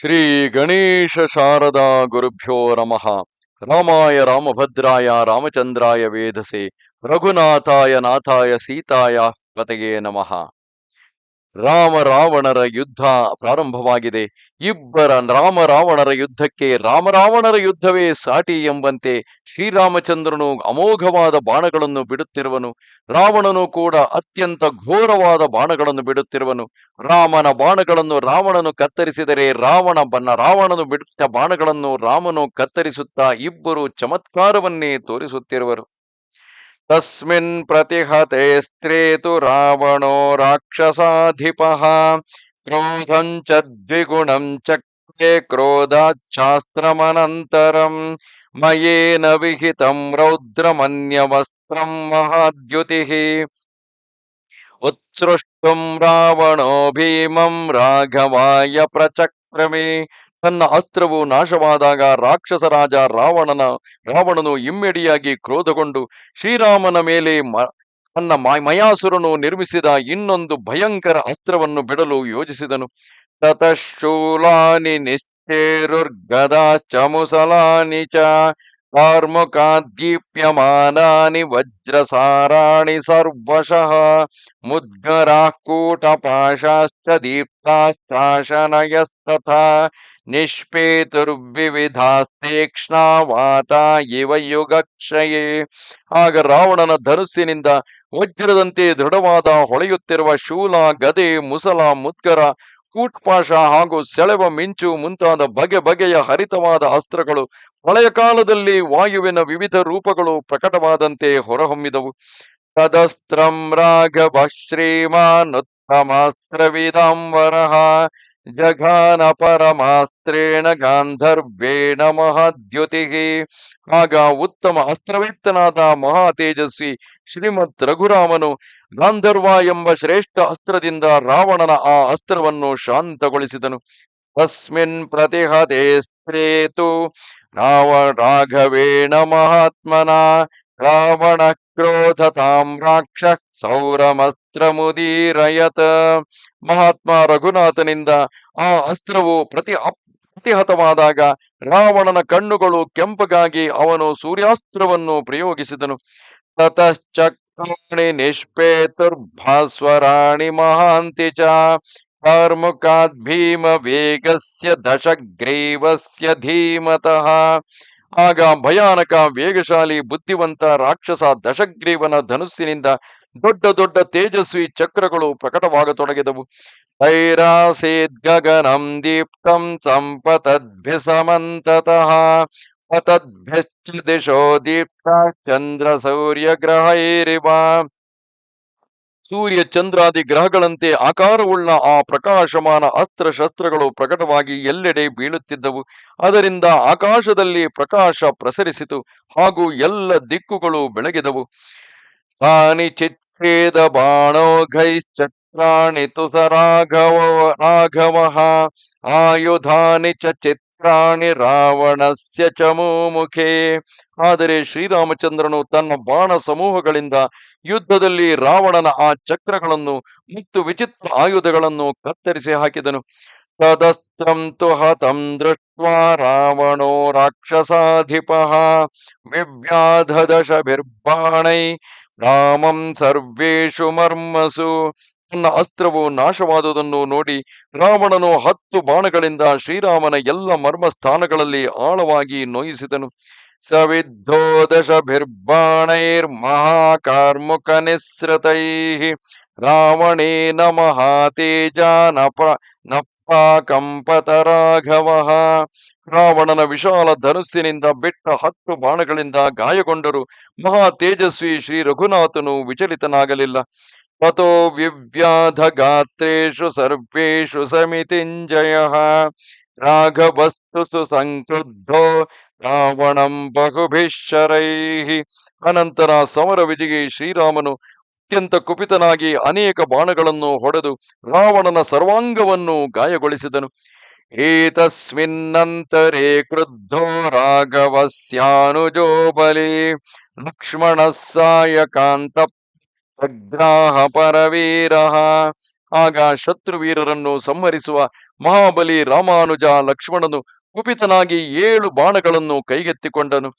ಶ್ರೀ ಗಣೇಶ ಶಾರದಾ ಗುರುಭ್ಯೋ ನಮಃ. ರಾಮಾಯ ರಾಮಭದ್ರಾಯ ರಾಮಚಂದ್ರಾಯ ವೇದಸೆ. ರಘುನಾಥಾಯ ನಾಥಾಯ ಸೀತಾಯ ಪತೆಯೇ ನಮಃ. ರಾಮ ರಾವಣರ ಯುದ್ಧ ಪ್ರಾರಂಭವಾಗಿದೆ. ಇಬ್ಬರ ರಾಮ ರಾವಣರ ಯುದ್ಧಕ್ಕೆ ರಾಮರಾವಣರ ಯುದ್ಧವೇ ಸಾಟಿ ಎಂಬಂತೆ ಶ್ರೀರಾಮಚಂದ್ರನು ಅಮೋಘವಾದ ಬಾಣಗಳನ್ನು ಬಿಡುತ್ತಿರುವನು. ರಾವಣನು ಕೂಡ ಅತ್ಯಂತ ಘೋರವಾದ ಬಾಣಗಳನ್ನು ಬಿಡುತ್ತಿರುವನು. ರಾಮನ ಬಾಣಗಳನ್ನು ರಾವಣನು ಕತ್ತರಿಸಿದರೆ ರಾವಣ ಬನ್ನ ರಾವಣನು ಬಿಡುತ್ತ ಬಾಣಗಳನ್ನು ರಾಮನು ಕತ್ತರಿಸುತ್ತಾ ಇಬ್ಬರು ಚಮತ್ಕಾರವನ್ನೇ ತೋರಿಸುತ್ತಿರುವರು. ತಸ್ಮಿನ್ ಪ್ರತಿಹತೆ ಸ್ತ್ರೇತು ರಾವಣೋ ರಾಕ್ಷಸಾಧಿಪಃ ಕ್ರೋಧಂ ಚ ದ್ವಿಗುಣಂ ಚಕ್ರೆ ಕ್ರೋಧಾಚ್ಛಾಸ್ತ್ರಮನಂತರಂ ಮಯೇನ ವಿಹಿತಂ ರೌದ್ರಮನ್ಯವಸ್ತ್ರಂ ಮಹಾದ್ಯುತಿಃ ಉತ್ಸೃಷ್ಟುಂ ರಾವಣೋ ಭೀಮಂ ರಾಘವಾಯ ಪ್ರಚಕ್ರಮೆ ತನ್ನ ಅಸ್ತ್ರವು ನಾಶವಾದಾಗ ರಾಕ್ಷಸ ರಾಜ ರಾವಣನ, ರಾವಣನು ಇಮ್ಮಿಡಿಯಾಗಿ ಕ್ರೋಧಗೊಂಡು ಶ್ರೀರಾಮನ ಮೇಲೆ ತನ್ನ ಮಯಾಸುರನು ನಿರ್ಮಿಸಿದ ಇನ್ನೊಂದು ಭಯಂಕರ ಅಸ್ತ್ರವನ್ನು ಬಿಡಲು ಯೋಜಿಸಿದನು. ತತಶೂಲಾನಿ ನಿಶ್ಚೇರುರ್ಗದ ಚಮುಸಲಾನಿ ಚ ಕಾರ್ಮುಕಾದೀಪ್ಯಮಾನಾನಿ ವಜ್ರಸಾರಾಣಿ ಸರ್ವಶಃ ಮುದ್ಗರಾಃ ಕೂಟಪಾಶಾಶ್ಚ ದೀಪ್ತಾಶ್ಚಾಶನಯಸ್ತಥಾ ನಿಷ್ಪೇತುರ್ವಿವಿಧಾಸ್ತೇಕ್ಷ್ಣಾವಾತ ಇವ ಯುಗಕ್ಷಯೇ ಆಗ ರಾವಣನ ಧನುಸ್ಸಿನಿಂದ ವಜ್ರದಂತೆ ದೃಢವಾದ ಹೊಳೆಯುತ್ತಿರುವ ಶೂಲ, ಗದೆ, ಮುಸಲ, ಮುದ್ಗರ ಕೂಟ್ಪಾಶ ಹಾಗೂ ಸೆಳೆವ ಮಿಂಚು ಮುಂತಾದ ಬಗೆ ಬಗೆಯ ಹರಿತವಾದ ಅಸ್ತ್ರಗಳು ಹಳೆಯ ಕಾಲದಲ್ಲಿ ವಾಯುವಿನ ವಿವಿಧ ರೂಪಗಳು ಪ್ರಕಟವಾದಂತೆ ಹೊರಹೊಮ್ಮಿದವು. ತದಸ್ತ್ರಂ ರಾಘವ ಶ್ರೀಮಾನುತ್ತಮಾಸ್ತ್ರವಿದಾಂಬರಃ ಜಘಾನ ಪರಮಾಸ್ತ್ರೇಣ ಗಾಂಧರ್ವೇಣ ಮಹಾದ್ಯುತಿಃ ಆಗ ಉತ್ತಮ ಅಸ್ತ್ರವೇತ್ತನಾದ ಮಹಾ ತೇಜಸ್ವಿ ಶ್ರೀಮದ್ ರಘುರಾಮನು ಗಾಂಧರ್ವ ಎಂಬ ಶ್ರೇಷ್ಠ ಅಸ್ತ್ರದಿಂದ ರಾವಣನ ಆ ಅಸ್ತ್ರವನ್ನು ಶಾಂತಗೊಳಿಸಿದನು। ತಸ್ಮಿನ್ ಪ್ರತಿಹತೆ ಸ್ತ್ರೇತು ರಾವ ರಾಘವೇಣ ಮಹಾತ್ಮನ ರಾವಣ ಕ್ರೋಧತಾಂ ರಾಕ್ಷ ಸೌರಮಸ್ತ್ರಮುದೀರಯತ ಮಹಾತ್ಮ ರಘುನಾಥನಿಂದ ಆ ಅಸ್ತ್ರವು ಪ್ರತಿ ಪ್ರತಿಹತವಾದಾಗ ರಾವಣನ ಕಣ್ಣುಗಳು ಕೆಂಪಗಾಗಿ ಅವನು ಸೂರ್ಯಾಸ್ತ್ರವನ್ನು ಪ್ರಯೋಗಿಸಿದನು. ತತಶ್ಚಕ್ರಾಣಿ ನಿಷ್ಪೇತುರ್ಭಾಸ್ವರಾಣಿ ಮಹಾಂತಿ ಚ ಭೀಮ ವೇಗಸ್ಯ ದಶಗ್ರೀವಸ್ಯ ಧೀಮತಃ ಆಗ ಭಯಾನಕ ವೇಗಶಾಲಿ ಬುದ್ಧಿವಂತ ರಾಕ್ಷಸ ದಶಗ್ರೀವನ ಧನುಸ್ಸಿನಿಂದ ದೊಡ್ಡ ದೊಡ್ಡ ತೇಜಸ್ವಿ ಚಕ್ರಗಳು ಪ್ರಕಟವಾಗತೊಡಗಿದವು. ತೈರಾಸೀದ್ ಗಗನಂ ದೀಪ್ತಂ ಸಂಪತದ್ಭಿ ಸಮಂತತಃ ಪತದ್ಭಿಶ್ಚ ದಿಶೋ ದೀಪ್ತ ಚಂದ್ರ ಸೂರ್ಯ ಗ್ರಹೈರಿವ ಸೂರ್ಯ ಚಂದ್ರಾದಿ ಗ್ರಹಗಳಂತೆ ಆಕಾರವುಳ್ಳ ಆ ಪ್ರಕಾಶಮಾನ ಅಸ್ತ್ರ ಶಸ್ತ್ರಗಳು ಪ್ರಕಟವಾಗಿ ಎಲ್ಲೆಡೆ ಬೀಳುತ್ತಿದ್ದವು. ಅದರಿಂದ ಆಕಾಶದಲ್ಲಿ ಪ್ರಕಾಶ ಪ್ರಸರಿಸಿತು ಹಾಗೂ ಎಲ್ಲ ದಿಕ್ಕುಗಳು ಬೆಳಗಿದವು. ತಾನಿ ಚಿತ್ರೇದ ಬಾಣೋಘೈಶ್ಚಕ್ರಾಣಿ ತುಸ ರಾಘವ ರಾಘವ ಆಯುಧಾನಿ ಚ ಚಿತ್ರಾಣಿ ರಾವಣಸ್ಯ ಚಮೂಮುಖೇ ಆದರೆ ಶ್ರೀರಾಮಚಂದ್ರನು ತನ್ನ ಬಾಣ ಸಮೂಹಗಳಿಂದ ಯುದ್ಧದಲ್ಲಿ ರಾವಣನ ಆ ಚಕ್ರಗಳನ್ನು ಮತ್ತು ವಿಚಿತ್ರ ಆಯುಧಗಳನ್ನು ಕತ್ತರಿಸಿ ಹಾಕಿದನು. ತದಸ್ತ್ರಂ ತು ಹತಂ ದೃಷ್ಟ ರಾವಣೋ ರಾಕ್ಷಸಾಧಿಪಃ. ವಿವ್ಯಾಧದಶಭಿರ್ಬಾಣೈ ರಾಮಂ ಸರ್ವೇಷು ಮರ್ಮಸು. ತನ್ನ ಅಸ್ತ್ರವು ನಾಶವಾದುದನ್ನು ನೋಡಿ ರಾವಣನು ಹತ್ತು ಬಾಣಗಳಿಂದ ಶ್ರೀರಾಮನ ಎಲ್ಲ ಮರ್ಮ ಸ್ಥಾನಗಳಲ್ಲಿ ಆಳವಾಗಿ ನೋಯಿಸಿದನು. ಸವಿದ್ಧೋ ದಶಭಿರ್ಬಾಣೈರ್ಮಹಾಕಾರ್ಮುಕ ರಾವಣೇ ರಾವಣೇನ ಮಹಾತೇಜ ನಪ ನಪ್ಪಾಕಂಪತ ರಾಘವ ರಾವಣನ ವಿಶಾಲ ಧನುಸ್ಸಿನಿಂದ ಬಿಟ್ಟ ಹತ್ತು ಬಾಣಗಳಿಂದ ಗಾಯಗೊಂಡರು ಮಹಾ ತೇಜಸ್ವಿ ಶ್ರೀ ರಘುನಾಥನು ವಿಚಲಿತನಾಗಲಿಲ್ಲ. ತಥೋ ವಿವ್ಯಾಧ ಗಾತ್ರೇಷು ಸರ್ವೇಷು ಸಮಿತಿಂಜಯ ರಾಘವಸ್ತು ಸುಸಂಕ್ರುದ್ಧೋ ರಾವಣಂ ಬಹುಭಿಶರೈಃ ಅನಂತರ ಸಮರ ವಿಜಿಗೆ ಶ್ರೀರಾಮನು ಅತ್ಯಂತ ಕುಪಿತನಾಗಿ ಅನೇಕ ಬಾಣಗಳನ್ನು ಹೊಡೆದು ರಾವಣನ ಸರ್ವಾಂಗವನ್ನು ಗಾಯಗೊಳಿಸಿದನು। ಏತಸ್ಮಿನ್ನಂತರೇ ಕ್ರುದ್ಧೋ ರಾಘವಸ್ಯಾನುಜೋ ಬಲಿ ಲಕ್ಷ್ಮಣ ಸಾಯಕಾಂತ ಸಗ್ರಾಹ ಪರವೀರ ಆಗ ಶತ್ರುವೀರರನ್ನು ಸಂಹರಿಸುವ ಮಹಾಬಲಿ ರಾಮಾನುಜ ಲಕ್ಷ್ಮಣನು ಕುಪಿತನಾಗಿ ಏಳು ಬಾಣಗಳನ್ನು ಕೈಗೆತ್ತಿಕೊಂಡನು.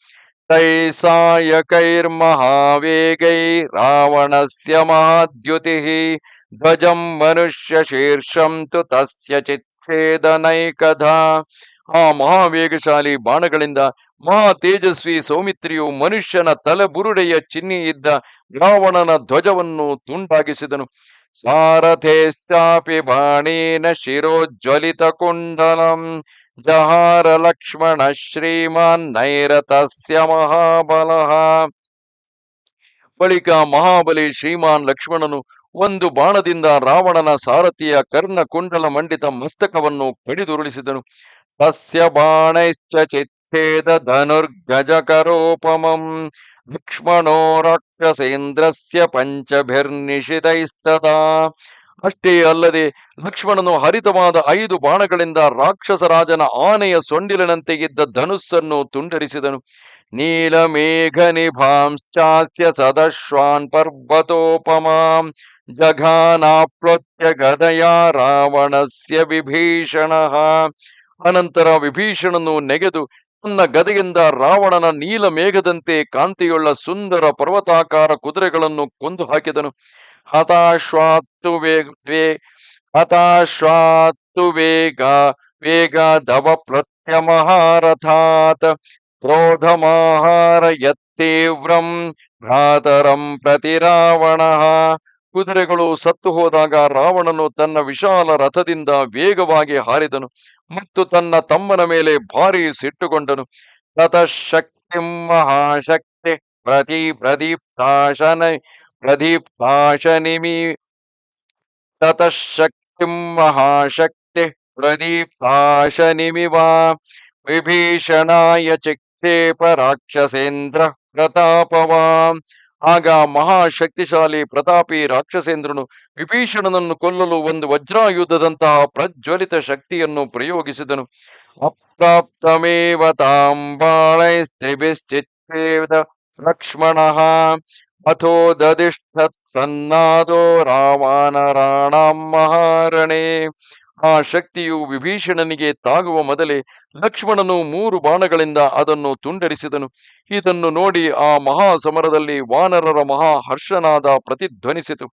ತೈಸಾಯಕೈರ್ಮಹಾವೇಗೈ ರಾವಣಸ್ಯ ಮಹಾದ್ಯುತಿ. ಧ್ವಜಂ ಮನುಷ್ಯ ಶೀರ್ಷಂ ತು ತಸ್ಯ ಚಿಚ್ಛೇದನೈಕಧ. ಆ ಮಹಾವೇಗಶಾಲಿ ಬಾಣಗಳಿಂದ ಮಹಾ ತೇಜಸ್ವಿ ಸೌಮಿತ್ರಿಯು ಮನುಷ್ಯನ ತಲೆಬುರುಡೆಯ ಚಿಹ್ನೆ ಇದ್ದ ರಾವಣನ ಧ್ವಜವನ್ನು ತುಂಡಾಗಿಸಿದನು. ಸಾರಥೇಶ್ಚಾಪಿ ಬಾಣೇನ ಶಿರೋಜ್ವಲಿತ ಕುಂಡಲಂ ಜಹಾರ ಲಕ್ಷ್ಮಣ ಶ್ರೀಮಾನ್ ನೈರತಸ್ಯ ಮಹಾಬಲ. ಬಳಿಕ ಮಹಾಬಲಿ ಶ್ರೀಮಾನ್ ಲಕ್ಷ್ಮಣನು ಒಂದು ಬಾಣದಿಂದ ರಾವಣನ ಸಾರಥಿಯ ಕರ್ಣ ಕುಂಡಲ ಮಂಡಿತ ಮಸ್ತಕವನ್ನು ಕಡಿದುರುಳಿಸಿದನು ಬಾಣೈಶ್ಚ ಚಿಚ್ಛೇದ ಧನುರ್ಗಜಕರೋಪಮಂ ಲಕ್ಷ್ಮಣೋ ರಾಕ್ಷಸೇಂದ್ರಸ್ಯ ಪಂಚಭಿರ್ನಿಷಿತೈಸ್ತದ ಅಷ್ಟೇ ಅಲ್ಲದೆ ಲಕ್ಷ್ಮಣನು ಹರಿತವಾದ ಐದು ಬಾಣಗಳಿಂದ ರಾಕ್ಷಸರಾಜನ ಆನೆಯ ಸೊಂಡಿಲಿನಂತೆ ಇದ್ದ ಧನುಸ್ಸನ್ನು ತುಂಡರಿಸಿದನು. ನೀಲಮೇಘ ನಿಭಾಂಶ್ಚಾಸ್ಯ ಸದಶ್ವಾನ್ ಪರ್ವತೋಪಮಾಂ ಜಘಾನಾಪ್ಲೋತ್ಯ ಗದಯ ರಾವಣಸ್ಯ ವಿಭೀಷಣ। ಅನಂತರ ವಿಭೀಷಣನು ನೆಗೆದು, ತನ್ನ ಗದೆಯಿಂದ ರಾವಣನ ನೀಲ ಮೇಘದಂತೆ ಕಾಂತಿಯುಳ್ಳ ಸುಂದರ ಪರ್ವತಾಕಾರ ಕುದುರೆಗಳನ್ನು ಕೊಂದು ಹಾಕಿದನು. ಹತಾಶ್ವಾತ್ತು ವೇ, ಹತಾಶ್ವಾತ್ತು ವೇಗ ವೇಗ ದವ ಪ್ರತ್ಯಮಹಾರಥಾತ್ ಕ್ರೋಧಮಾಹಾರ ಯತ್ತೀವ್ರಂ ಭ್ರಾತರಂ ಪ್ರತಿ ರಾವಣ. ಕುದುರೆಗಳು ಸತ್ತು ಹೋದಾಗ ರಾವಣನು ತನ್ನ ವಿಶಾಲ ರಥದಿಂದ ವೇಗವಾಗಿ ಹಾರಿದನು ಮತ್ತು ತನ್ನ ತಮ್ಮನ ಮೇಲೆ ಭಾರಿ ಸಿಟ್ಟುಗೊಂಡನು. ತತಃಶಕ್ತಿ ಮಹಾಶಕ್ತಿ ಪ್ರತಿ ಪ್ರದೀಪ್ತಾಶನ ಪ್ರದೀಪ್ತಾಶನಿಮಿ. ತತಃಶಕ್ತಿ ಮಹಾಶಕ್ತಿ ಪ್ರದೀಪ್ತಾಶನಿಮಿವ. ವಿಭೀಷಣಾಯ ಚಿಕ್ಷೇಪ ರಾಕ್ಷಸೇಂದ್ರ ಪ್ರತಾಪವಾಂ. ಆಗ ಮಹಾಶಕ್ತಿಶಾಲಿ ಪ್ರತಾಪಿ ರಾಕ್ಷಸೇಂದ್ರನು ವಿಭೀಷಣನನ್ನು ಕೊಲ್ಲಲು ಒಂದು ವಜ್ರಾಯುಧದಂತಹ ಪ್ರಜ್ವಲಿತ ಶಕ್ತಿಯನ್ನು ಪ್ರಯೋಗಿಸಿದನು. ಅಪ್ರಾಪ್ತಮೇವ ತಾಂಬಾಳೈಸ್ತ್ರಿಭಿಶ್ಚಿಚ್ಛೇದ ಲಕ್ಷ್ಮಣ ಅಥೋ ದದಿಷ್ಠತ್ ಸನ್ನಾದೋ ರಾಣ ಮಹಾರಣೆ ಆ ಶಕ್ತಿಯು ವಿಭೀಷಣನಿಗೆ ತಾಗುವ ಮೊದಲೇ ಲಕ್ಷ್ಮಣನು ಮೂರು ಬಾಣಗಳಿಂದ ಅದನ್ನು ತುಂಡರಿಸಿದನು. ಇದನ್ನು ನೋಡಿ ಆ ಮಹಾ ಸಮರದಲ್ಲಿ ವಾನರರ ಮಹಾ ಹರ್ಷನಾದ ಪ್ರತಿಧ್ವನಿಸಿತು.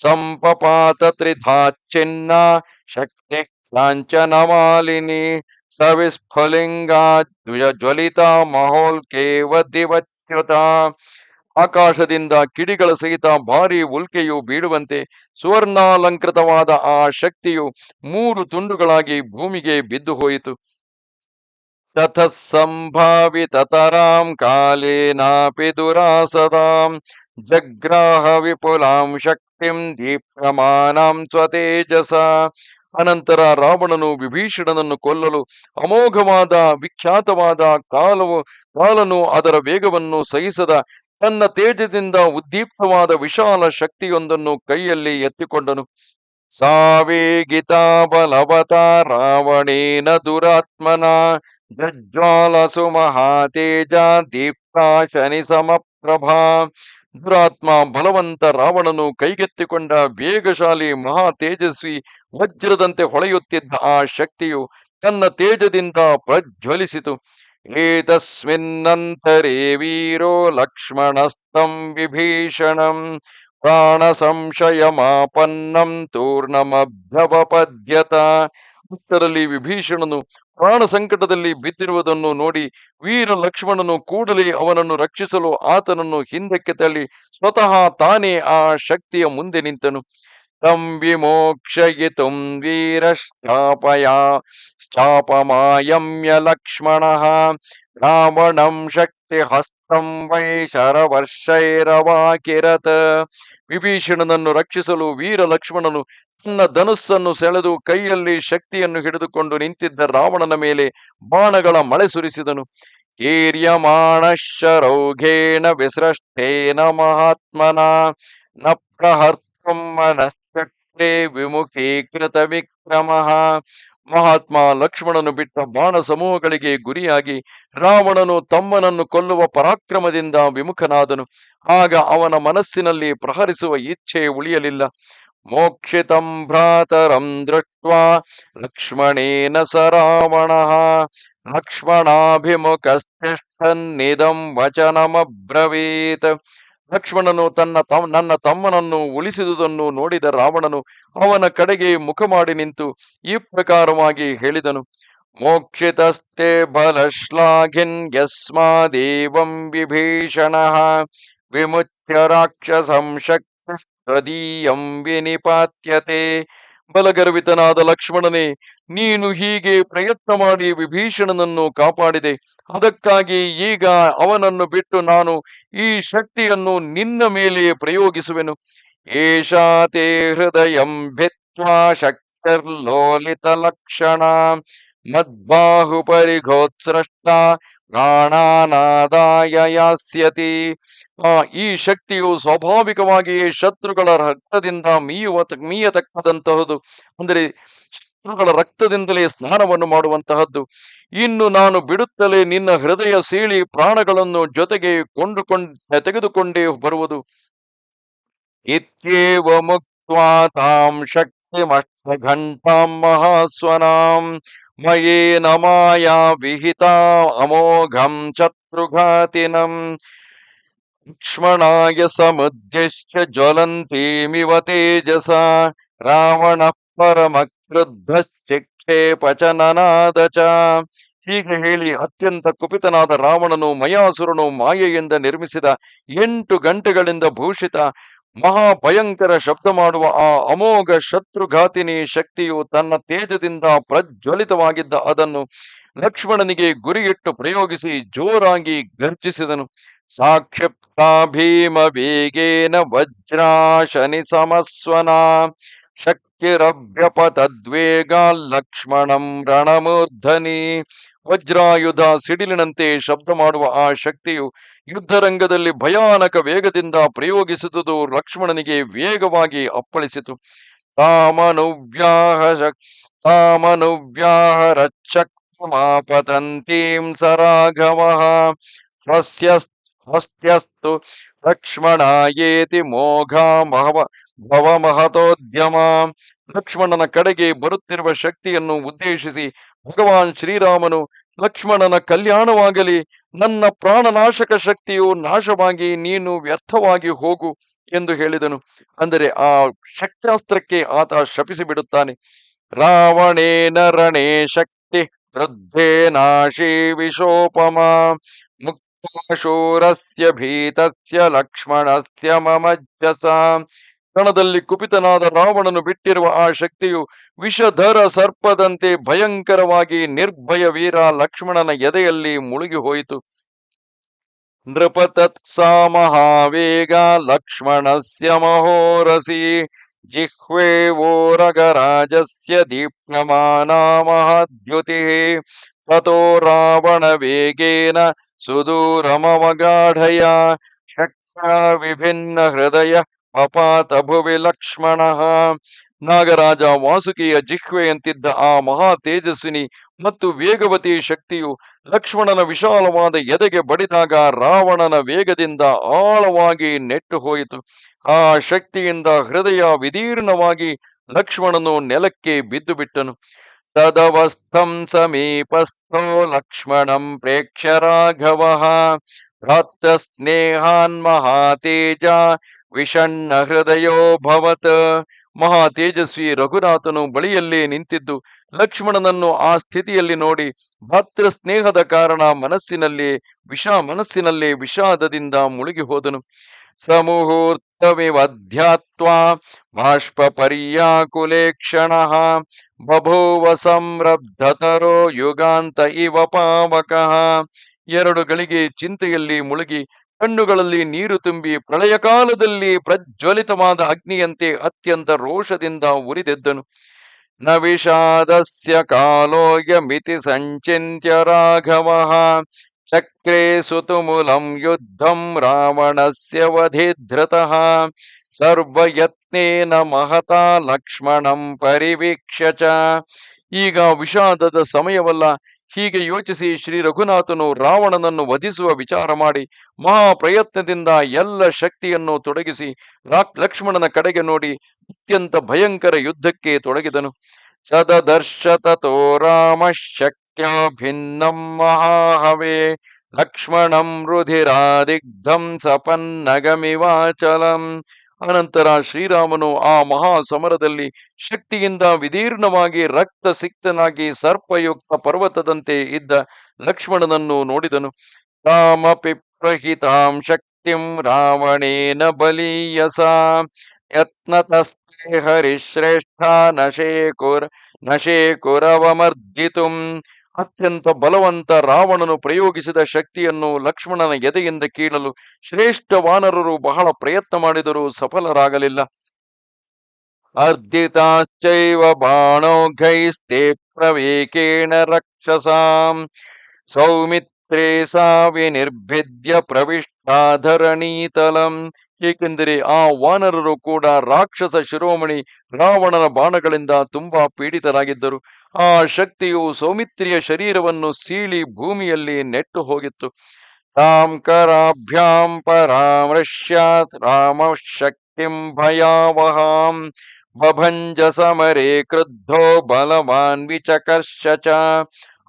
ಸಂಪಪಾತ ತ್ರಿಧಾಚ್ಛಿನ್ನ ಶಕ್ತಿ ಲಾಂಛನಮಾಲಿನಿ ಮಾಲಿನಿ ಜ್ವಲಿತಾ ಜ್ವಲಿತ ಮಹೋಲ್ಕೇವ ದಿವಚ್ಯುತ. ಆಕಾಶದಿಂದ ಕಿಡಿಗಳ ಸಹಿತ ಭಾರಿ ಉಲ್ಕೆಯು ಬೀಳುವಂತೆ ಸುವರ್ಣಾಲಂಕೃತವಾದ ಆ ಶಕ್ತಿಯು ಮೂರು ತುಂಡುಗಳಾಗಿ ಭೂಮಿಗೆ ಬಿದ್ದು ಹೋಯಿತು ತಥ ಸಂಭಾವಿತತರಾಂ ಕಾಲೇನಾಪಿ ದುರಾಸದಾಂ ಜಗ್ರಾಹ ವಿಪುಲಾಂ ಶಕ್ತಿಂ ದೀಪ್ಯಮಾನಾಂ ಸ್ವತೇಜಸ. ಅನಂತರ ರಾವಣನು ವಿಭೀಷಣನನ್ನು ಕೊಲ್ಲಲು ಅಮೋಘವಾದ ವಿಖ್ಯಾತವಾದ ಕಾಲವು ಕಾಲನು ಅದರ ವೇಗವನ್ನು ಸಹಿಸದ ತನ್ನ ತೇಜದಿಂದ ಉದ್ದೀಪ್ತವಾದ ವಿಶಾಲ ಶಕ್ತಿಯೊಂದನ್ನು ಕೈಯಲ್ಲಿ ಎತ್ತಿಕೊಂಡನು. ಸಾವೇಗಿತಾ ಬಲವತ ರಾವಣೇನ ದುರಾತ್ಮನ ಜಜ್ವಾಲಸು ಮಹಾತೇಜ ದೀಪ್ತಾ ಶನಿ ಸಮಪ್ರಭಾ. ದುರಾತ್ಮ ಬಲವಂತ ರಾವಣನು ಕೈಗೆತ್ತಿಕೊಂಡ ವೇಗಶಾಲಿ ಮಹಾ ತೇಜಸ್ವಿ ವಜ್ರದಂತೆ ಹೊಳೆಯುತ್ತಿದ್ದ ಆ ಶಕ್ತಿಯು ತನ್ನ ತೇಜದಿಂದ ಪ್ರಜ್ವಲಿಸಿತು. ಲಕ್ಷ್ಮಣಸ್ತಂ ವಿಭೀಷಣಂ ಪ್ರಾಣ ಸಂಶಯಮಾಪನ್ನಂ ತೂರ್ಣಮಭ್ಯವಪದ್ಯತ ಅಷ್ಟರಲ್ಲಿ ವಿಭೀಷಣನು ಪ್ರಾಣ ಸಂಕಟದಲ್ಲಿ ಬಿದ್ದಿರುವುದನ್ನು ನೋಡಿ ವೀರ ಲಕ್ಷ್ಮಣನು ಕೂಡಲೇ ಅವನನ್ನು ರಕ್ಷಿಸಲು ಆತನನ್ನು ಹಿಂದಕ್ಕೆ ತಳ್ಳಿ ಸ್ವತಃ ತಾನೇ ಆ ಶಕ್ತಿಯ ಮುಂದೆ ನಿಂತನು. ವಿಮೋಕ್ಷಯಿತುಂ ವೀರಶ್ಚಾಪಯಾ ಶಾಪಮಾಯಮ್ಯ ಲಕ್ಷ್ಮಣ ರಾವಣಂ ಶಕ್ತಿ ಹಸ್ತಂ ವೈ ಶರವರ್ಷೈರವಾಕಿರತ ವಿಭೀಷಣನನ್ನು ರಕ್ಷಿಸಲು ವೀರ ಲಕ್ಷ್ಮಣನು ತನ್ನ ಧನುಸ್ಸನ್ನು ಸೆಳೆದು ಕೈಯಲ್ಲಿ ಶಕ್ತಿಯನ್ನು ಹಿಡಿದುಕೊಂಡು ನಿಂತಿದ್ದ ರಾವಣನ ಮೇಲೆ ಬಾಣಗಳ ಮಳೆ ಸುರಿಸಿದನು. ಕೀರ್ಯಮಾಣ ಶರೌಘೇನ ವಿಸೃಷ್ಟೇನ ಮಹಾತ್ಮನ, ನ ಪ್ರಹರ್ತಂ ವಿಮುಖೀಕೃತ ವಿಕ್ರಮ. ಮಹಾತ್ಮ ಲಕ್ಷ್ಮಣನು ಬಿಟ್ಟ ಬಾಣ ಸಮೂಹಗಳಿಗೆ ಗುರಿಯಾಗಿ ರಾವಣನು ತಮ್ಮನನ್ನು ಕೊಲ್ಲುವ ಪರಾಕ್ರಮದಿಂದ ವಿಮುಖನಾದನು. ಆಗ ಅವನ ಮನಸ್ಸಿನಲ್ಲಿ ಪ್ರಹರಿಸುವ ಇಚ್ಛೆ ಉಳಿಯಲಿಲ್ಲ. ಮೋಕ್ಷಿತಂ ಭ್ರಾತರಂ ದೃಷ್ಟ ಲಕ್ಷ್ಮಣೇನ ಸ ರಾವಣಃ. ಲಕ್ಷ್ಮಣಾಭಿಮುಖಸ್ತಿಷ್ಠನ್ನಿದಂ ವಚನಮಬ್ರವೀತ್. ಲಕ್ಷ್ಮಣನು ತನ್ನ ತಮ್ ನನ್ನ ತಮ್ಮನನ್ನು ಉಳಿಸಿದುದನ್ನು ನೋಡಿದ ರಾವಣನು ಅವನ ಕಡೆಗೆ ಮುಖ ಮಾಡಿ ನಿಂತು ಈ ಪ್ರಕಾರವಾಗಿ ಹೇಳಿದನು. ಮೋಕ್ಷಿತಸ್ತೆ ಬಲಶ್ಲಾಘಿನ್ ಯಸ್ಮಾದೇವಂ ವಿಭೀಷಣ ವಿಮುಚ್ಯ ರಾಕ್ಷಸಂ ಶಕ್ತಿಸ್ತದೀಯಂ ವಿನಿಪಾತ್ಯತೆ ಬಲಗರ್ವಿತನಾದ ಲಕ್ಷ್ಮಣನೇ, ನೀನು ಹೀಗೆ ಪ್ರಯತ್ನ ಮಾಡಿ ವಿಭೀಷಣನನ್ನು ಕಾಪಾಡಿದೆ. ಅದಕ್ಕಾಗಿ ಈಗ ಅವನನ್ನು ಬಿಟ್ಟು ನಾನು ಈ ಶಕ್ತಿಯನ್ನು ನಿನ್ನ ಮೇಲೆ ಪ್ರಯೋಗಿಸುವೆನು. ಏಷಾತೆ ಹೃದಯಂ ಭಿತ್ವಾ ಶಕ್ತಿರ್ಲೋಲಿತ ಲಕ್ಷಣ. ಮದ್ಬಾಹುಪರಿಘೋತ್ಸೃಷ್ಟ ಪ್ರಾಣಾನಾದಾಯ ಯಾಸ್ಯತಿ. ಆ, ಈ ಶಕ್ತಿಯು ಸ್ವಾಭಾವಿಕವಾಗಿಯೇ ಶತ್ರುಗಳ ರಕ್ತದಿಂದ ಮೀಯುವ ಮೀಯತಕ್ಕದಂತಹದು ಅಂದರೆ ಶತ್ರುಗಳ ರಕ್ತದಿಂದಲೇ ಸ್ನಾನವನ್ನು ಮಾಡುವಂತಹದ್ದು. ಇನ್ನು ನಾನು ಬಿಡುತ್ತಲೇ ನಿನ್ನ ಹೃದಯ ಸೀಳಿ ಪ್ರಾಣಗಳನ್ನು ಜೊತೆಗೆ ಕೊಂಡುಕೊಂಡ, ತೆಗೆದುಕೊಂಡೇ ಬರುವುದು. ಇತ್ಯೇವ ಮುಕ್ತ್ವಾ ತಾಂ ಶಕ್ತಿಮಷ್ಟಘಂಟಾಂ ಮಹಾಸ್ವನಾಂ. ಮಯೇನ ನಮಾಯ ವಿಹಿತ ಅಮೋಘಂ ಶತ್ರುಘಾತಿನಂ ಲಕ್ಷ್ಮಣಾಯ ಸಮುದ್ದಿಶ್ಯ ಜ್ವಲಂತೀಮಿವ ತೇಜಸ ರಾವಣ ಪರಮ ಕ್ರುದ್ಧಶ್ಚಿಕ್ಷೇಪ ಚ ನನಾದ ಚ ಹೀಗೆ ಹೇಳಿ ಅತ್ಯಂತ ಕುಪಿತನಾದ ರಾವಣನು ಮಯಾಸುರನು ಮಾಯೆಯಿಂದ ನಿರ್ಮಿಸಿದ ಎಂಟು ಗಂಟೆಗಳಿಂದ ಭೂಷಿತ ಮಹಾಭಯಂಕರ ಶಬ್ದ ಮಾಡುವ ಆ ಅಮೋಘ ಶತ್ರುಘಾತಿನಿ ಶಕ್ತಿಯು ತನ್ನ ತೇಜದಿಂದ ಪ್ರಜ್ವಲಿತವಾಗಿದ್ದ ಅದನ್ನು ಲಕ್ಷ್ಮಣನಿಗೆ ಗುರಿಯಿಟ್ಟು ಪ್ರಯೋಗಿಸಿ ಜೋರಾಗಿ ಗರ್ಜಿಸಿದನು ಸಾಕ್ಷಿಪ್ತ ಭೀಮ ವೇಗೇನ ವಜ್ರಾಶನಿ ಸಮಸ್ವನ ಶಕ್ತಿರಭ್ಯಪತದ್ವೇಗ ಲಕ್ಷ್ಮಣಂ ರಣಮೂರ್ಧನಿ ವಜ್ರಾಯುಧ ಸಿಡಿಲಿನಂತೆ ಶಬ್ದ ಮಾಡುವ ಆ ಶಕ್ತಿಯು ಯುದ್ಧರಂಗದಲ್ಲಿ ಭಯಾನಕ ವೇಗದಿಂದ ಪ್ರಯೋಗಿಸಿದುದು ಲಕ್ಷ್ಮಣನಿಗೆ ವೇಗವಾಗಿ ಅಪ್ಪಳಿಸಿತು. ತಾಮನುವ್ಯಾಹ ತಾಮನುವ್ಯಾಹ ರಕ್ಷಕ್ತಮಾಪತಂತೀಂ ಸರಾಘವ. ಸ್ವಸ್ಯ ಹಸ್ತ್ಯಸ್ತು ಲಕ್ಷ್ಮಣಾಯೇತಿ ಮೋಘ ಮಹವ ಭವಮಹತೋದ್ಯಮ. ಲಕ್ಷ್ಮಣನ ಕಡೆಗೆ ಬರುತ್ತಿರುವ ಶಕ್ತಿಯನ್ನು ಉದ್ದೇಶಿಸಿ ಭಗವಾನ್ ಶ್ರೀರಾಮನು, ಲಕ್ಷ್ಮಣನ ಕಲ್ಯಾಣವಾಗಲಿ, ನನ್ನ ಪ್ರಾಣನಾಶಕ ಶಕ್ತಿಯು ನಾಶವಾಗಿ ನೀನು ವ್ಯರ್ಥವಾಗಿ ಹೋಗು ಎಂದು ಹೇಳಿದನು. ಅಂದರೆ ಆ ಶಕ್ತಾಸ್ತ್ರಕ್ಕೆ ಆತ ಶಪಿಸಿ ಬಿಡುತ್ತಾನೆ ರಾವಣೇನ ರಣೇ ಶಕ್ತಿ, ವೃದ್ಧೇ ನಾಶಿ ವಿಶೋಪಮ, ಮುಕ್ತಾಶೂರಸ್ಯ ಭೀತಸ್ಯ ಲಕ್ಷ್ಮಣಸ್ಯ ಮಮಜ್ಜಸ ಕಣದಲ್ಲಿ ಕುಪಿತನಾದ ರಾವಣನು ಬಿಟ್ಟಿರುವ ಆ ಶಕ್ತಿಯು ವಿಷಧರ ಸರ್ಪದಂತೆ ಭಯಂಕರವಾಗಿ ನಿರ್ಭಯ ವೀರ ಲಕ್ಷ್ಮಣನ ಎದೆಯಲ್ಲಿ ಮುಳುಗಿ ಹೋಯಿತು. ನೃಪತತ್ಸಾ ಮಹಾವೇಗ ಲಕ್ಷ್ಮಣಸ್ಯ ಮಹೋರಸಿ ಜಿಹ್ವೇ ವೋರಗರಾಜಸ್ಯ ಮಹದ್ಯುತಿ ಮಹಾದ್ಯುತಿ ತಥೋ ರಾವಣ ವೇಗೇನ ಸುದೂರಮವಗಾಢಯ. ಶಕ್ತ ವಿಭಿನ್ನ ಹೃದಯ ಪಪಾತ ಭುವಿ ಲಕ್ಷ್ಮಣ. ನಾಗರಾಜ ವಾಸುಕಿಯ ಜಿಹ್ವೆಯಂತಿದ್ದ ಆ ಮಹಾ ತೇಜಸ್ವಿನಿ ಮತ್ತು ವೇಗವತಿ ಶಕ್ತಿಯು ಲಕ್ಷ್ಮಣನ ವಿಶಾಲವಾದ ಎದೆಗೆ ಬಡಿದಾಗ ರಾವಣನ ವೇಗದಿಂದ ಆಳವಾಗಿ ನೆಟ್ಟು ಹೋಯಿತು. ಆ ಶಕ್ತಿಯಿಂದ ಹೃದಯ ವಿದೀರ್ಣವಾಗಿ ಲಕ್ಷ್ಮಣನು ನೆಲಕ್ಕೆ ಬಿದ್ದು ಬಿಟ್ಟನು ತದವಸ್ಥಂ ಸಮೀಪಸ್ಥೋ ಲಕ್ಷ್ಮಣಂ ಪ್ರೇಕ್ಷ ರಾಘವ ಸ್ನೇಹಾನ್ ಮಹಾತೇಜ ವಿಷಣ್ಣ ಹೃದಯೋಭವತ್ ಮಹಾ ತೇಜಸ್ವಿ ರಘುನಾಥನು ಬಳಿಯಲ್ಲೇ ನಿಂತಿದ್ದು। ಲಕ್ಷ್ಮಣನನ್ನು ಆ ಸ್ಥಿತಿಯಲ್ಲಿ ನೋಡಿ ಭಾತೃ ಸ್ನೇಹದ ಕಾರಣ ಮನಸ್ಸಿನಲ್ಲಿ, ವಿಷ ಮನಸ್ಸಿನಲ್ಲೇ ವಿಷಾದದಿಂದ ಮುಳುಗಿ ಹೋದನು. ಸಮುಹೂರ್ತವಿವಧ್ಯಾತ್ವಾ ಬಾಷ್ಪ ಕ್ಷಣ ಬಭೂವ ಸಂರಬ್ಧತರೋ ಯುಗಾಂತ ಇವ ಪಾವಕಃ ಎರಡು ಗಳಿಗೆ ಚಿಂತೆಯಲ್ಲಿ ಮುಳುಗಿ, ಕಣ್ಣುಗಳಲ್ಲಿ ನೀರು ತುಂಬಿ, ಪ್ರಳಯ ಕಾಲದಲ್ಲಿ ಪ್ರಜ್ವಲಿತವಾದ ಅಗ್ನಿಯಂತೆ ಅತ್ಯಂತ ರೋಷದಿಂದ ಉರಿದೆದ್ದನು. ನ ವಿಷಾದಸ್ಯ ಕಾಲೋಯಮಿತಿ ಸಂಚಿತ್ಯ ರಾಘವಃ ಚಕ್ರೇ ಸುತುಮುಲಂ ಯುದ್ಧಂ ರಾವಣಸ್ಯ ವಧಿಧೃತಃ ಸರ್ವಯತ್ನೇನ ಮಹತಾ ಲಕ್ಷ್ಮಣಂ ಪರಿವೀಕ್ಷಚ ಈಗ ವಿಷಾದದ ಸಮಯವಲ್ಲ, ಹೀಗೆ ಯೋಚಿಸಿ ಶ್ರೀ ರಘುನಾಥನು ರಾವಣನನ್ನು ವಧಿಸುವ ವಿಚಾರ ಮಾಡಿ ಮಹಾ ಪ್ರಯತ್ನದಿಂದ ಎಲ್ಲ ಶಕ್ತಿಯನ್ನು ತೊಡಗಿಸಿ ಲಕ್ಷ್ಮಣನ ಕಡೆಗೆ ನೋಡಿ ಅತ್ಯಂತ ಭಯಂಕರ ಯುದ್ಧಕ್ಕೆ ತೊಡಗಿದನು. ಸದದರ್ಶ ತೋ ರಾಮ ಶಕ್ತ್ಯ ಭಿನ್ನಂ ಮಹಾಹವೇ ಲಕ್ಷ್ಮಣಂ ರುಧಿರಾದಿಗ್ಧಂ ಸಪನ್ನಗಮಿವಾಚಲಂ ಅನಂತರ ಶ್ರೀರಾಮನು ಆ ಮಹಾ ಸಮರದಲ್ಲಿ ಶಕ್ತಿಯಿಂದ ವಿದೀರ್ಣವಾಗಿ ರಕ್ತ ಸಿಕ್ತನಾಗಿ ಸರ್ಪಯುಕ್ತ ಪರ್ವತದಂತೆ ಇದ್ದ ಲಕ್ಷ್ಮಣನನ್ನು ನೋಡಿದನು. ರಾಮಪಿ ಪ್ರಹಿತಾಂ ಶಕ್ತಿಂ ರಾವಣೇನ ಬಲೀಯಸ ಯತ್ನತಸ್ತೆ ಹರಿಶ್ರೇಷ್ಠ ನಶೇಕುರ್ ನಶೇ ಕುರವಮರ್ದಿತುಂ. ಅತ್ಯಂತ ಬಲವಂತ ರಾವಣನು ಪ್ರಯೋಗಿಸಿದ ಶಕ್ತಿಯನ್ನು ಲಕ್ಷ್ಮಣನ ಎದೆಯಿಂದ ಕೀಳಲು ಶ್ರೇಷ್ಠ ವಾನರರು ಬಹಳ ಪ್ರಯತ್ನ ಮಾಡಿದರೂ ಸಫಲರಾಗಲಿಲ್ಲ. ಅರ್ಧಿತಾಶ್ಚೈವ ಬಾಣೋಘೈಸ್ತೆ ಪ್ರವೇಕೇಣ ರಕ್ಷಸಾಂ. ಸೌಮಿತ್ರೇ ಸಾವಿ ನಿರ್ಭಿದ್ಯ ಪ್ರವಿಷ್ಟಾಧರಣೀತಲಂ ಏಕೆಂದರೆ ಆ ವಾನರರು ಕೂಡ ರಾಕ್ಷಸ ಶಿರೋಮಣಿ ರಾವಣನ ಬಾಣಗಳಿಂದ ತುಂಬಾ ಪೀಡಿತರಾಗಿದ್ದರು. ಆ ಶಕ್ತಿಯು ಸೌಮಿತ್ರಿಯ ಶರೀರವನ್ನು ಸೀಳಿ ಭೂಮಿಯಲ್ಲಿ ನೆಟ್ಟು ಹೋಗಿತ್ತು. ತಾಂ ಕರಾಭ್ಯಾಂ ಪರಾಮೃಶ್ಯಾತ್ ರಾಮ ಶಕ್ತಿಂ ಭಯಾವಹಾಂ ಬಭಂಜ ಸಮರೇ ಕ್ರುದ್ಧೋ ಬಲವಾನ್ ವಿಚಕರ್ಷ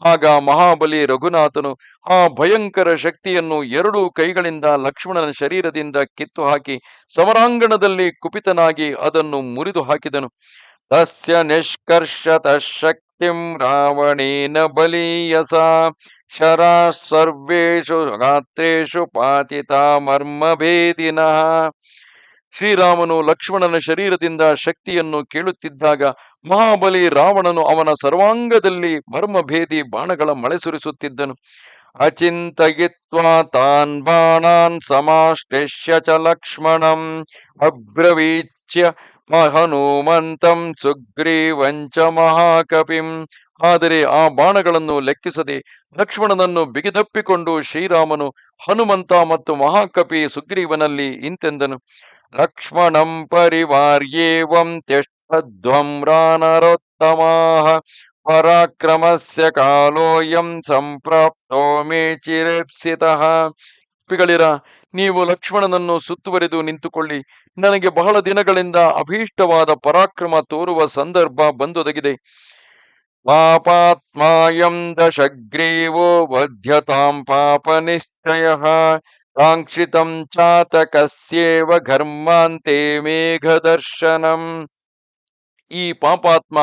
ಆಗ ಮಹಾಬಲಿ ರಘುನಾಥನು ಆ ಭಯಂಕರ ಶಕ್ತಿಯನ್ನು ಎರಡೂ ಕೈಗಳಿಂದ ಲಕ್ಷ್ಮಣನ ಶರೀರದಿಂದ ಕಿತ್ತು ಹಾಕಿ ಸಮರಾಂಗಣದಲ್ಲಿ ಕುಪಿತನಾಗಿ ಅದನ್ನು ಮುರಿದು ಹಾಕಿದನು. ತಸ್ಯ ನಿಷ್ಕರ್ಷತ ಶಕ್ತಿಂ ರಾವಣೇನ ಬಲೀಯಸ. ಶರಾ ಸರ್ವೇಶು ಗಾತ್ರೇಷು ಪಾತಿತ ಮರ್ಮಭೇದಿನಃ. ಶ್ರೀರಾಮನು ಲಕ್ಷ್ಮಣನ ಶರೀರದಿಂದ ಶಕ್ತಿಯನ್ನು ಕೇಳುತ್ತಿದ್ದಾಗ ಮಹಾಬಲಿ ರಾವಣನು ಅವನ ಸರ್ವಾಂಗದಲ್ಲಿ ಮರ್ಮಭೇದಿ ಬಾಣಗಳ ಮಳೆ ಸುರಿಸುತ್ತಿದ್ದನು. ಅಚಿಂತಯಿತ್ವಾ ತಾನ್ ಬಾಣಾನ್ ಸಮಾಷ್ಟೆಶ್ಯ ಚ ಲಕ್ಷ್ಮಣಂ ಅಬ್ರವೀಚ್ಯ ಮಹನುಮಂತಂ ಸುಗ್ರೀವಂಚ ಮಹಾಕಪಿಂ. ಆದರೆ ಆ ಬಾಣಗಳನ್ನು ಲೆಕ್ಕಿಸದೆ ಲಕ್ಷ್ಮಣನನ್ನು ಬಿಗಿದಪ್ಪಿಕೊಂಡು ಶ್ರೀರಾಮನು ಹನುಮಂತ ಮತ್ತು ಮಹಾಕಪಿ ಸುಗ್ರೀವನಲ್ಲಿ ಇಂತೆಂದನು. ಲಕ್ಷ್ಮಣಂ ಪರಿವಾರ್ಯೇವಂ ತ್ಯಷ್ಟಧ್ವಂ ರಾನರೋತ್ತಮಃ ಪರಾಕ್ರಮಸ್ಯ ಕಾಲೋಯಂ ಸಂಪ್ರಾಪ್ತೋ ಮೇ ಚಿರೇಪ್ಸಿತಃ ಪಿಗಳಿರ ನೀವು ಲಕ್ಷ್ಮಣನನ್ನು ಸುತ್ತುವರಿದು ನಿಂತುಕೊಳ್ಳಿ. ನನಗೆ ಬಹಳ ದಿನಗಳಿಂದ ಅಭೀಷ್ಟವಾದ ಪರಾಕ್ರಮ ತೋರುವ ಸಂದರ್ಭ ಬಂದೊದಗಿದೆ. ಪಾಪಾತ್ಮಾಯಂ ದಶಗ್ರೀವೋ ವಧ್ಯತಾಂ ಪಾಪ ನಿಶ್ಚಯ ಕಾಂಕ್ಷಿತಂ ಚಾತಕಸ್ಯೇವ ಘರ್ಮಾಂತೆ ಮೇಘದರ್ಶನಂ ಈ ಪಾಪಾತ್ಮ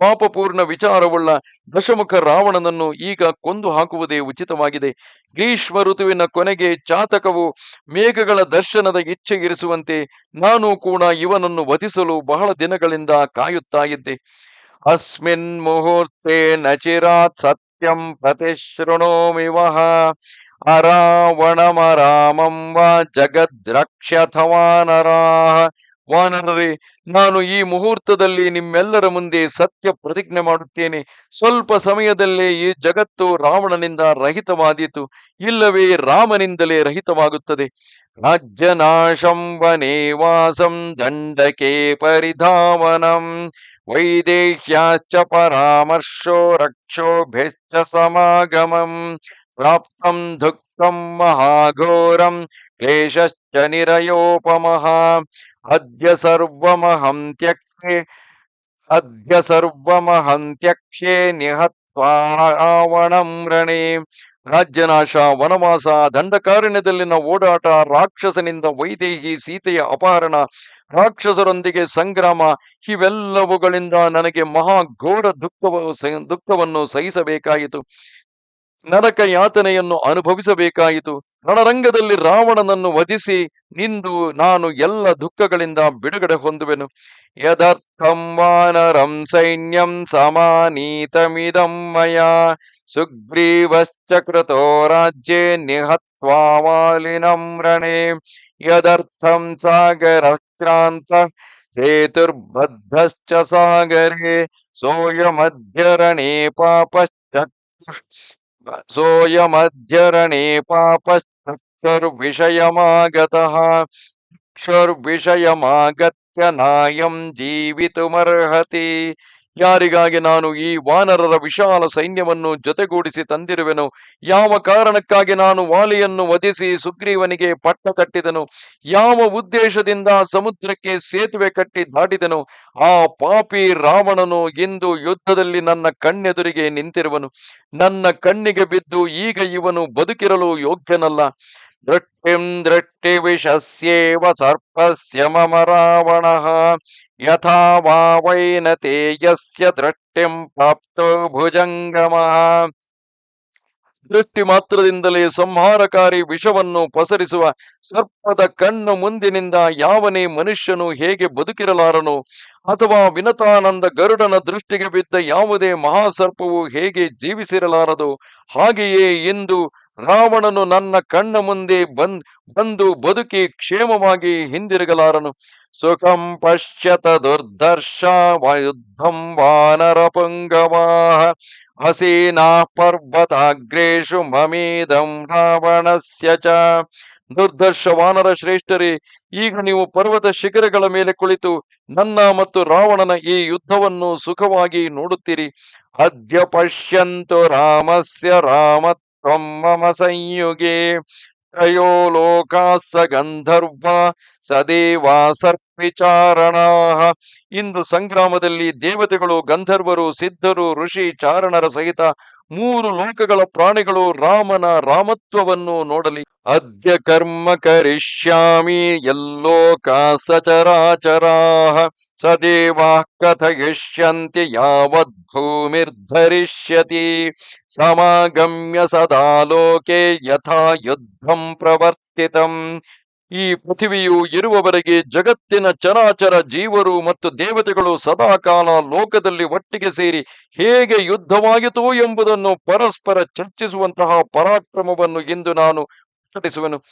ಪಾಪಪೂರ್ಣ ವಿಚಾರವುಳ್ಳ ದಶಮುಖ ರಾವಣನನ್ನು ಈಗ ಕೊಂದು ಹಾಕುವುದೇ ಉಚಿತವಾಗಿದೆ. ಗ್ರೀಷ್ಮ ಋತುವಿನ ಕೊನೆಗೆ ಚಾತಕವು ಮೇಘಗಳ ದರ್ಶನದ ಇಚ್ಛೆ ಇರಿಸುವಂತೆ ನಾನು ಕೂಡ ಇವನನ್ನು ವಧಿಸಲು ಬಹಳ ದಿನಗಳಿಂದ ಕಾಯುತ್ತಾ ಇದ್ದೆ ಅಸ್ಮಿನ್ ಮುಹೂರ್ತೆ ನಚಿರಾತ್ ಸತ್ಯಂ ಪ್ರತಿಶೃಣೋಮಿ ವಹ ಅರಾವಣಮರಾಮಂ ವಾ ಜಗದ್ರಕ್ಷಥವಾ ನರಾಹ ವಾನರರೇ ನಾನು ಈ ಮುಹೂರ್ತದಲ್ಲಿ ನಿಮ್ಮೆಲ್ಲರ ಮುಂದೆ ಸತ್ಯ ಪ್ರತಿಜ್ಞೆ ಮಾಡುತ್ತೇನೆ. ಸ್ವಲ್ಪ ಸಮಯದಲ್ಲೇ ಈ ಜಗತ್ತು ರಾವಣನಿಂದ ರಹಿತವಾದೀತು. ಇಲ್ಲವೇ ರಾಮನಿಂದಲೇ ರಹಿತವಾಗುತ್ತದೆ. ರಾಜ್ಯನಾಶಂ ವನೇವಾಸಂ ದಂಡಕೆ ಪರಿಧಾವನಂ ವೈದೇಹ್ಯಾಶ್ಚ ಪರಾಮರ್ಶೋ ರಕ್ಷೋಭ್ಯಶ್ಚ ಸಮಾಗಮಂ ಪ್ರಾಪ್ತಂ ದುಃಖಂ ಮಹಾಘೋರಂ ಕ್ಲೇಶಶ್ಚ ನಿರಯೋಪಮಃ ಅದ್ಯ ಸರ್ವಮಹಂ ತ್ಯಕ್ಷೇ ಅದ್ಯ ಸರ್ವಮಹಂ ತ್ಯಕ್ಷೇ ನಿಹತ್ವಾ ರಾವಣಂ ರಣೇ ರಾಜ್ಯನಾಶ ವನವಾಸ ದಂಡಕಾರಣ್ಯದಲ್ಲಿನ ಓಡಾಟ ರಾಕ್ಷಸನಿಂದ ವೈದೇಹಿ ಸೀತೆಯ ಅಪಹರಣ ರಾಕ್ಷಸರೊಂದಿಗೆ ಸಂಗ್ರಾಮ, ಇವೆಲ್ಲವುಗಳಿಂದ ನನಗೆ ಮಹಾ ಘೋರ ದುಃಖವ ದುಃಖವನ್ನು ಸಹಿಸಬೇಕಾಯಿತು। ನರಕ ಯಾತನೆಯನ್ನು ಅನುಭವಿಸಬೇಕಾಯಿತು. ರಣರಂಗದಲ್ಲಿ ರಾವಣನನ್ನು ವಧಿಸಿ ನಿಂದು ನಾನು ಎಲ್ಲ ದುಃಖಗಳಿಂದ ಬಿಡುಗಡೆ ಹೊಂದುವೆನು. ಯದರ್ಥಂ ವಾನರಂ ಸೈನ್ಯಂ ಸಮಾನೀತಮಿದಮ್ಮಯ ಸುಗ್ರೀವಶ್ಚಕೃತೋ ಸುಗ್ರೀವಶ್ಚ ಕೃತೋ ರಾಜ್ಯೆ ರಣೆ ಯದರ್ಥಂ ಸಾಗರಕ್ರಾಂತ ಸೇತುರ್ಬದ್ಧಶ್ಚ ಸಾಗರೇ. ಸೋಯಮಧ್ಯರಣೇ ಪಾಪಶ್ಚ सोयमध्यरणे पापस्तक्षुर्विषयमागतः क्षुर्विषयमागत्य नायं जीवितुमर्हति। ಯಾರಿಗಾಗಿ ನಾನು ಈ ವಾನರರ ವಿಶಾಲ ಸೈನ್ಯವನ್ನು ಜೊತೆಗೂಡಿಸಿ ತಂದಿರುವೆನು? ಯಾವ ಕಾರಣಕ್ಕಾಗಿ ನಾನು ವಾಲಿಯನ್ನು ವಧಿಸಿ ಸುಗ್ರೀವನಿಗೆ ಪಟ್ಟ ಕಟ್ಟಿದನು? ಯಾವ ಉದ್ದೇಶದಿಂದ ಸಮುದ್ರಕ್ಕೆ ಸೇತುವೆ ಕಟ್ಟಿ ದಾಟಿದನು? ಆ ಪಾಪಿ ರಾವಣನು ಇಂದು ಯುದ್ಧದಲ್ಲಿ ನನ್ನ ಕಣ್ಣೆದುರಿಗೆ ನಿಂತಿರುವನು. ನನ್ನ ಕಣ್ಣಿಗೆ ಬಿದ್ದು ಈಗ ಇವನು ಬದುಕಿರಲು ಯೋಗ್ಯನಲ್ಲ. ದೃಷ್ಟಿಂ ದೃಷ್ಟಿ ವಿಷಸ್ಯೇವ ಸರ್ಪಸ್ಯ ಮಮ ರಾವಣಃ. ಯಥಾ ವಾ ವೈನತೇಯಸ್ಯ ದೃಷ್ಟಿಂ ಪ್ರಾಪ್ತೋ ಭುಜಂಗಮ. ದೃಷ್ಟಿ ಮಾತ್ರದಿಂದಲೇ ಸಂಹಾರಕಾರಿ ವಿಷವನ್ನು ಪಸರಿಸುವ ಸರ್ಪದ ಕಣ್ಣು ಮುಂದಿನಿಂದ ಯಾವನೇ ಮನುಷ್ಯನು ಹೇಗೆ ಬದುಕಿರಲಾರನು, ಅಥವಾ ವಿನತಾನಂದ ಗರುಡನ ದೃಷ್ಟಿಗೆ ಬಿದ್ದ ಯಾವುದೇ ಮಹಾಸರ್ಪವು ಹೇಗೆ ಜೀವಿಸಿರಲಾರದು, ಹಾಗೆಯೇ ಇಂದು ರಾವಣನು ನನ್ನ ಕಣ್ಣ ಮುಂದೆ ಬಂದ್, ಬಂದು ಬದುಕಿ ಕ್ಷೇಮವಾಗಿ ಹಿಂದಿರುಗಲಾರನು. ಸುಖಂ ಪಶ್ಯತ ದುರ್ದರ್ಶ ಯುದ್ಧಂ ವಾನರ ಪುಂಗವಾಹ ಹಸೀನಾ ಪರ್ವತಾಗ್ರೇಶು ಮಮೀದಂ ರಾವಣಸ್ಯ ಚ. ದುರ್ದರ್ಶ ವಾನರ ಶ್ರೇಷ್ಠರೇ, ಈಗ ನೀವು ಪರ್ವತ ಶಿಖರಗಳ ಮೇಲೆ ಕುಳಿತು ನನ್ನ ಮತ್ತು ರಾವಣನ ಈ ಯುದ್ಧವನ್ನು ಸುಖವಾಗಿ ನೋಡುತ್ತೀರಿ. ಅದ್ಯ ಪಶ್ಯಂತು ರಾಮಸ್ಯ ರಾಮತ್ವಂ ಮಮ ಸಂಯುಗೆ ತ್ರಯೋ ಲೋಕಾಸ ಗಂಧರ್ವ ಸದೇವಾ ಸರ್ಪಿಚಾರಣಾ ಇಂದು ಸಂಗ್ರಾಮದಲ್ಲಿ ದೇವತೆಗಳು, ಗಂಧರ್ವರು, ಸಿದ್ಧರು, ಋಷಿ, ಚಾರಣರ ಸಹಿತ ಮೂರು ಲೋಕಗಳ ಪ್ರಾಣಿಗಳು ರಾಮನ ರಾಮತ್ವವನ್ನು ನೋಡಲಿ. ಅದ್ಯ ಕರ್ಮ ಕರಿಷ್ಯಾಮಿ ಎಲ್ಲೋಕ ಸಚರಾಚರಾ ಸದೇವಾ ಕಥಯಿಷ್ಯಂತಿ ಯಾವದ್ ಭೂಮಿರ್ಧರಿಷ್ಯತಿ. ಸಮಾಗಮ್ಯ ಸದಾ ಲೋಕೆ ಯಥಾ ಯುದ್ಧಂ ಪ್ರವರ್ತಿತಂ. ಈ ಪೃಥಿವಿಯು ಇರುವವರೆಗೆ ಜಗತ್ತಿನ ಚರಾಚರ ಜೀವರು ಮತ್ತು ದೇವತೆಗಳು ಸದಾಕಾಲ ಲೋಕದಲ್ಲಿ ಒಟ್ಟಿಗೆ ಸೇರಿ ಹೇಗೆ ಯುದ್ಧವಾಯಿತು ಎಂಬುದನ್ನು ಪರಸ್ಪರ ಚರ್ಚಿಸುವಂತಹ ಪರಾಕ್ರಮವನ್ನು ಇಂದು ನಾನು ಪ್ರಕಟಿಸುವೆನು.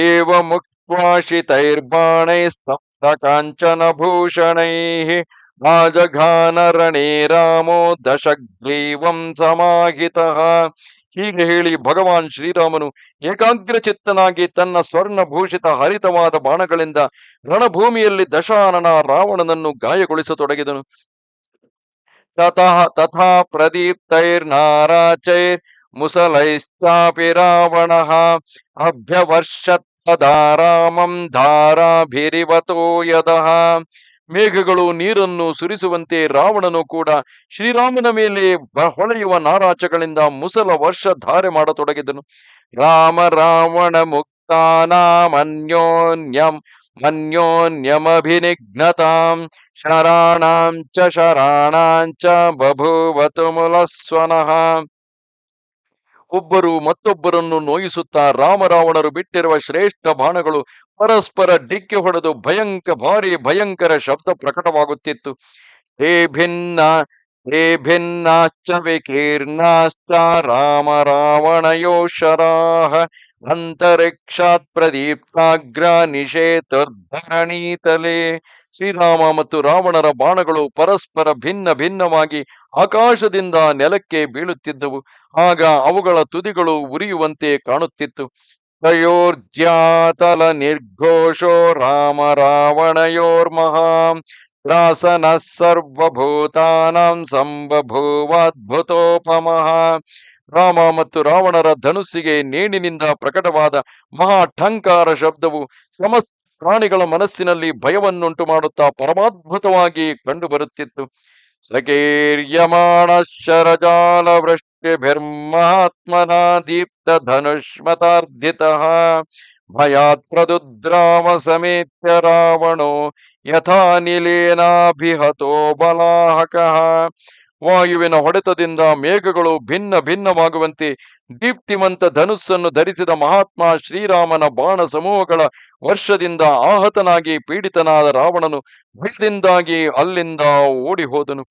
ಏವ ಮುಕ್ವಾಶಿತೈರ್ಬಾಣೈ ಸ್ತಬ್ಧ ಕಾಂಚನ ಭೂಷಣೈ ರಾಜಘಾನರಣೇ ರಾಮೋ ದಶಗ್ರೀವಂ ಸಮಾಹಿತಃ ಹೀಗೆ ಹೇಳಿ ಭಗವಾನ್ ಶ್ರೀರಾಮನು ಏಕಾಗ್ರ ಚಿತ್ತನಾಗಿ ತನ್ನ ಸ್ವರ್ಣಭೂಷಿತ ಹರಿತವಾದ ಬಾಣಗಳಿಂದ ರಣಭೂಮಿಯಲ್ಲಿ ದಶಾನನ ರಾವಣನನ್ನು ಗಾಯಗೊಳಿಸತೊಡಗಿದನು. ತತಃ ತಥಾ ಪ್ರದೀಪ್ತೈರ್ನಾರಾಚೈರ್ ಮುಸಲೈಶ್ಚಾಪಿ ರಾವಣ ಅಭ್ಯವರ್ಷತ್ ಸದಾ ರಾಮಂ ಧಾರಾಭಿರಿವತೋ ಯದಃ ಮೇಘಗಳು ನೀರನ್ನು ಸುರಿಸುವಂತೆ ರಾವಣನು ಕೂಡ ಶ್ರೀರಾಮನ ಮೇಲೆ ಹೊಳೆಯುವ ನಾರಾಚಗಳಿಂದ ಮುಸಲ ವರ್ಷ ಧಾರೆ ಮಾಡತೊಡಗಿದನು. ರಾಮ, ರಾವಣ ಮುಕ್ತಾನಾಮನ್ಯೋನ್ಯಂ ಮನ್ಯೋನ್ಯಮಭಿನಿಘ್ನತಾಂ ಶರಾಣಾಂಚ ಚ, ಶರಾಣಾಂ ಚ, ಬಭೂವತು ಮುಲಸ್ವನಃ. ಒಬ್ಬರು ಮತ್ತೊಬ್ಬರನ್ನು ನೋಯಿಸುತ್ತಾ ರಾಮರಾವಣರು ಬಿಟ್ಟಿರುವ ಶ್ರೇಷ್ಠ ಬಾಣಗಳು ಪರಸ್ಪರ ಡಿಕ್ಕಿ ಹೊಡೆದು ಭಯಂಕ ಭಾರಿ ಭಯಂಕರ ಶಬ್ದ ಪ್ರಕಟವಾಗುತ್ತಿತ್ತು. ಹೇ ಭಿನ್ನ ರಾವಣಯೋ ಶರಾಹ ಅಂತರಿಕ್ಷಾತ್ ಪ್ರದೀಪ್ತಾಗ್ರ ನಿಷೇತರ್ಧರಣೀತಲೆ ಶ್ರೀರಾಮ ಮತ್ತು ರಾವಣರ ಬಾಣಗಳು ಪರಸ್ಪರ ಭಿನ್ನ ಭಿನ್ನವಾಗಿ ಆಕಾಶದಿಂದ ನೆಲಕ್ಕೆ ಬೀಳುತ್ತಿದ್ದವು. ಆಗ ಅವುಗಳ ತುದಿಗಳು ಉರಿಯುವಂತೆ ಕಾಣುತ್ತಿತ್ತು. ತಯೋರ್ಜ್ಯಾತಲ ನಿರ್ಘೋಷೋ ರಾಮ ರಾವಣಯೋರ್ಮಹಾ ತ್ರಾಸನ ಸರ್ವಭೂತಾನಾಂ ರಾಮ ಮತ್ತು ರಾವಣರ ಧನುಸ್ಸಿಗೆ ನೇಣಿನಿಂದ ಪ್ರಕಟವಾದ ಮಹಾ ಠಂಕಾರ ಶಬ್ದವು ಸಮಸ್ತ ಪ್ರಾಣಿಗಳ ಮನಸ್ಸಿನಲ್ಲಿ ಭಯವನ್ನುಂಟು ಮಾಡುತ್ತಾ ಪರಮಾದ್ಭುತವಾಗಿ ಕಂಡುಬರುತ್ತಿತ್ತು. ಸಕೀರ್ಯಮಾಣ ಶರಜಾಲ ವೃಷ್ಟಿಭಿರ್ಮಹಾತ್ಮನಾ ದೀಪ್ತ ಧನುಷ್ಮತಾರ್ಧಿತಃ ಪ್ರದುದ್ರಾಮ ಸಮೇತ್ಯ ರಾವಣೋ ಯಥಾ ನಿಲೇನಾಭಿಹತೋ ಬಲಾಹಕಃ ವಾಯುವಿನ ಹೊಡೆತದಿಂದ ಮೇಘಗಳು ಭಿನ್ನ ಭಿನ್ನವಾಗುವಂತೆ ದೀಪ್ತಿಮಂತ ಧನುಸ್ಸನ್ನು ಧರಿಸಿದ ಮಹಾತ್ಮ ಶ್ರೀರಾಮನ ಬಾಣ ಸಮೂಹಗಳ ವರ್ಷದಿಂದ ಆಹತನಾಗಿ ಪೀಡಿತನಾದ ರಾವಣನು ಭಯದಿಂದಾಗಿ ಅಲ್ಲಿಂದ ಓಡಿ ಹೋದನು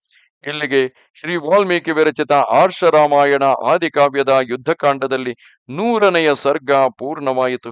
ಇಲ್ಲಿಗೆ ಶ್ರೀ ವಾಲ್ಮೀಕಿ ವಿರಚಿತ ಆರ್ಷ ರಾಮಾಯಣ ಆದಿಕಾವ್ಯದ ಯುದ್ಧಕಾಂಡದಲ್ಲಿ ನೂರನೆಯ ಸರ್ಗ ಪೂರ್ಣವಾಯಿತು.